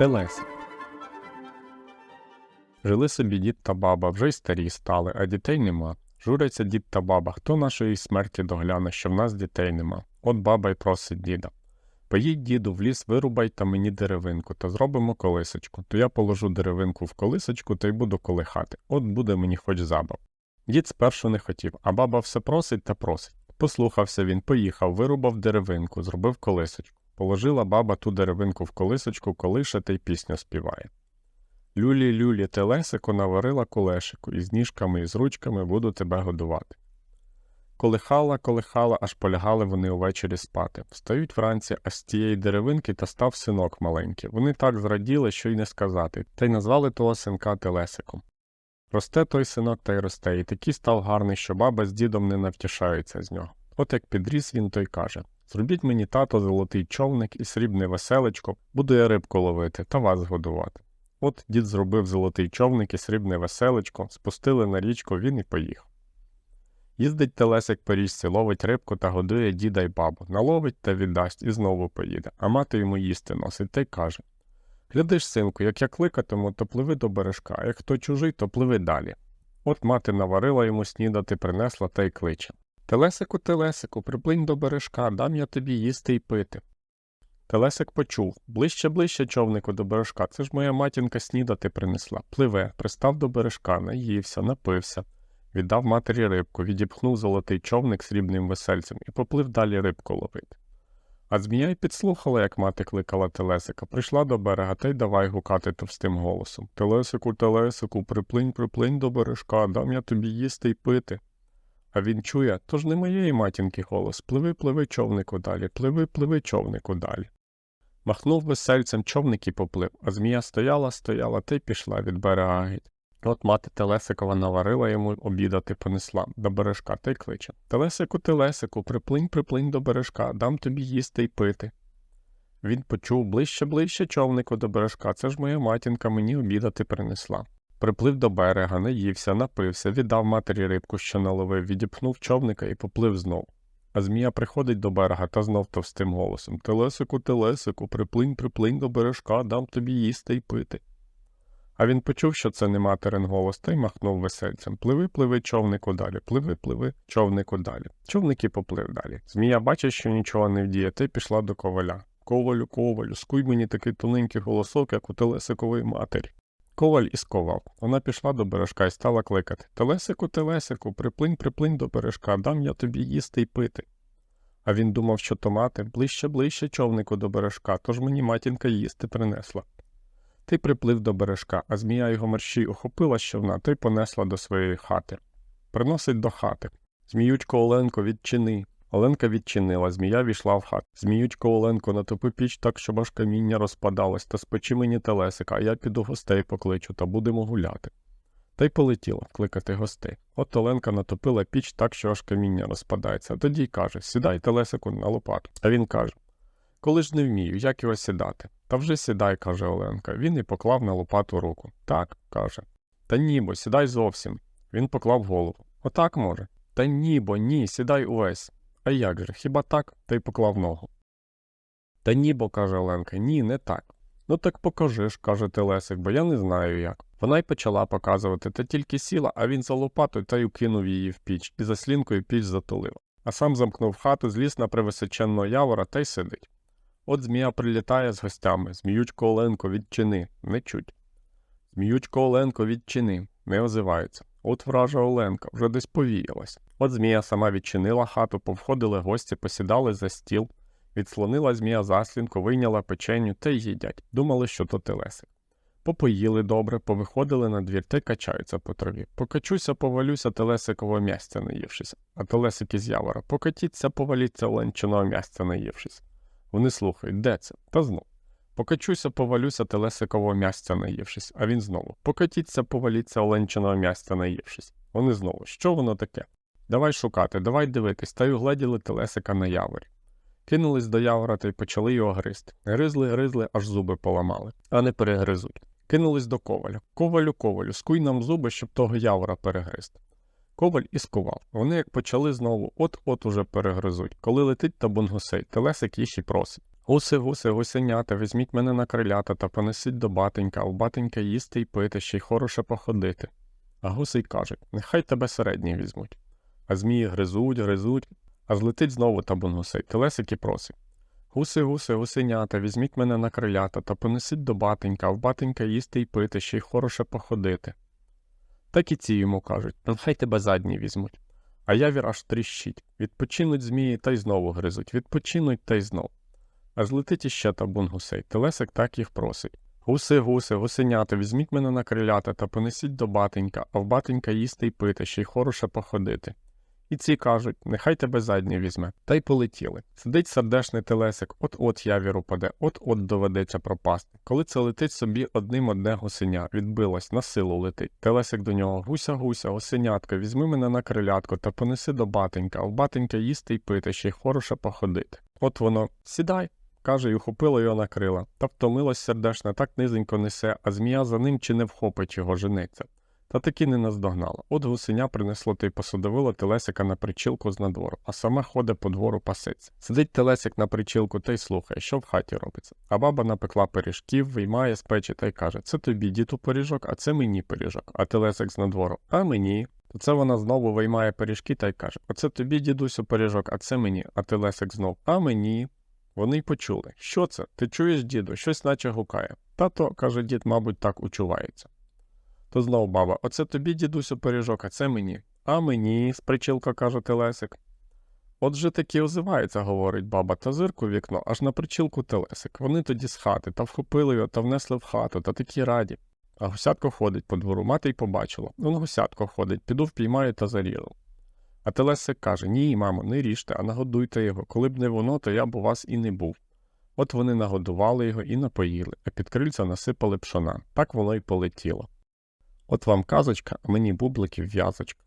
Телесик. Жили собі дід та баба, вже й старі стали, а дітей нема. Журяться дід та баба, хто нашої смерті догляне, що в нас дітей нема. От баба й просить діда. Поїдь, діду, в ліс вирубай та мені деревинку, та зробимо колисочку. То я положу деревинку в колисочку та й буду колихати. От буде мені хоч забав. Дід спершу не хотів, а баба все просить та просить. Послухався він, поїхав, вирубав деревинку, зробив колисочку. Положила баба ту деревинку в колисочку, колише та й пісню співає. Люлі, люлі, телесико наварила колешику, і з ніжками і з ручками буду тебе годувати. Колихала, колихала, аж полягали вони увечері спати. Встають вранці, а з тієї деревинки та став синок маленький. Вони так зраділи, що й не сказати, та й назвали того синка Телесиком. Росте той синок та й росте, і такий став гарний, що баба з дідом не навтішаються з нього. От як підріс він, той каже Зробіть мені тато золотий човник і срібне веселечко, буду я рибку ловити та вас годувати. От дід зробив золотий човник і срібне веселечко, спустили на річку, він і поїхав. Їздить телесик по річці, ловить рибку та годує діда й бабу, наловить та віддасть і знову поїде, а мати йому їсти носить та й каже Глядиш, синку, як я кликатиму, то пливи до бережка, а як хто чужий, то пливи далі. От мати наварила йому снідати, принесла та й кличе Телесику, телесику, приплинь до бережка, дам я тобі їсти й пити. Телесик почув ближче, ближче, човнику, до бережка. Це ж моя матінка снідати принесла. Пливе, пристав до бережка, наївся, напився, віддав матері рибку, відіпхнув золотий човник срібним весельцем і поплив далі рибку ловити. А змія й підслухала, як мати кликала Телесика, прийшла до берега та й давай гукати товстим голосом Телесику, Телесику, приплинь, приплинь до бережка, дам я тобі їсти й пити. А він чує, то ж не моєї матінки голос пливи, пливи, човнику далі, пливи, пливи, човнику далі. Махнув весельцем човник і поплив, а змія стояла, стояла та й пішла від берега геть. От мати Телесикова наварила йому обідати понесла до бережка та й кличе Телесику, Телесику, приплинь, приплинь до бережка, дам тобі їсти й пити. Він почув ближче, ближче човнику до бережка, це ж моя матінка мені обідати принесла. Приплив до берега, наївся, напився, віддав матері рибку, що наловив, відіпхнув човника і поплив знов. А змія приходить до берега та знов товстим голосом Телесику, телесику, приплинь, приплинь до бережка, дам тобі їсти й пити. А він почув, що це не материн голос, та й махнув весельцем Пливи, пливи, човнику далі, пливи, пливи, човнику далі. Човник і поплив далі. Змія бачить, що нічого не вдіє, та й пішла до коваля. Ковалю, ковалю, скуй мені такий тоненький голосок, як у телесикової матері. Коваль і сковав. Вона пішла до бережка і стала кликати Телесику, телесику, приплинь, приплинь до бережка, дам я тобі їсти й пити. А він думав, що то мати ближче, ближче човнику до бережка, тож мені матінка їсти принесла. Ти приплив до бережка, а змія його мерщій охопила щовна, та й понесла до своєї хати. Приносить до хати. Зміючко Оленко, відчини. Оленка відчинила, змія війшла в хат. Зміючко Оленко, натопи піч так, щоб аж каміння розпадалось, та спечи мені телесика, а я піду гостей покличу та будемо гуляти. Та й полетіла кликати гостей. От Оленка натопила піч так, що аж каміння розпадається, тоді й каже Сідай телесику на лопату. А він каже Коли ж не вмію, як його сідати? Та вже сідай, каже Оленка. Він і поклав на лопату руку. Так, каже. Та ні, бо сідай зовсім. Він поклав голову. Отак може. Та ні, бо ні, сідай увесь. А як же, хіба так? Та й поклав ногу. Та ні, бо, каже Оленка, ні, не так. Ну так покажи ж, каже Телесик, бо я не знаю як. Вона й почала показувати, та тільки сіла, а він за лопатою та й укинув її в піч, і заслінкою піч затулив. А сам замкнув хату, зліз на привисоченного явора та й сидить. От змія прилітає з гостями, зміючко Оленко, відчини, не чуть. Зміючко Оленко, відчини, не озивається. От вража Оленка, вже десь повіялась. От змія сама відчинила хату, повходили гості, посідали за стіл, відслонила змія заслінку, вийняла печеню та й їдять. Думали, що то телесик. Попоїли добре, повиходили на двір та качаються по траві. Покачуся, повалюся, телесикового м'ясця наївшись. А телесик із явора. Покатіться, поваліться, оленчиного м'ясця наївшись. Вони слухають, де це? Та знов. Покачуся, повалюся, телесикового м'ясця наївшись, а він знову. Покатіться, поваліться, оленчиного м'ясця наївшись. Вони знову. Що воно таке? Давай шукати, давай дивитись, та й угледіли телесика на яворі. Кинулись до явора та й почали його гризти. Гризли, гризли, аж зуби поламали, а не перегризуть. Кинулись до коваля. Ковалю, ковалю, скуй нам зуби, щоб того явора перегризти. Коваль і скував. Вони як почали знову, от-от уже перегризуть. Коли летить табун гусей, телесик їх і просить. Гуси, гуси, гусенята, візьміть мене на крилята та понесіть до батенька, а у батенька їсти й пити, ще й хороше походити. А гуси кажуть, нехай тебе середні візьмуть. А змії гризуть, гризуть, аж летить знову табун гусей. І просить. Гуси, гуси, гусенята, візьміть мене на крилята та понесіть до батенька, а в батенька їсти й пити, ще й хороше походити. Так і ці йому кажуть, нехай тебе задні візьмуть. А явір аж тріщить. Відпочинуть змії та й знову гризуть, відпочинуть та й знов. Аж летить іще табун гусей. Телесик так їх просить. Гуси, гуси, гусенята, візьміть мене на крилята та понесіть до батенька, а в батенька їсти й пити, ще й хороше походити. І ці кажуть, нехай тебе задні візьме, та й полетіли. Сидить сердешний телесик, от-от явір упаде, от-от доведеться пропасти. Коли це летить собі одним одне гусеня, відбилось, на силу летить. Телесик до нього, гуся, гуся, гусенятко, візьми мене на крилятко та понеси до батенька, а в батенька їсти й пити, ще й хороше походити. От воно, сідай. Каже, й ухопило його на крила, та втомилось сердешне, так низенько несе, а змія за ним чи не вхопить його жениться. Та таки не наздогнала. От гусеня принесло та й посадовило телесика на причілку з надвору, а сама ходить по двору паситься. Сидить телесик на причілку та й слухає, що в хаті робиться. А баба напекла пиріжків, виймає з печі та й каже: Це тобі діту пиріжок, а це мені пиріжок. А телесик з надвору, а мені. То це вона знову виймає пиріжки та й каже: Оце тобі, дідусю, пиріжок, а це мені. А телесик знов, а мені. Вони й почули. Що це? Ти чуєш, діду, щось наче гукає. Тато, каже дід, мабуть, так учувається. То знов баба, оце тобі, дідусю, пиріжок, а це мені. А мені, з причілка каже Телесик. Отже таки озивається, говорить баба, та зирку в вікно, аж на причілку Телесик. Вони тоді з хати, та вхопили його та внесли в хату, та такі раді. А гусятко ходить по двору, мати й побачила. Он гусятко ходить, піду впіймаю та заріжу. А Телесик каже: Ні, мамо, не ріжте, а нагодуйте його. Коли б не воно, то я б у вас і не був. От вони нагодували його і напоїли, а під крильця насипали пшона. Так воно й полетіло. От вам казочка, а мені бубликів в'язочка.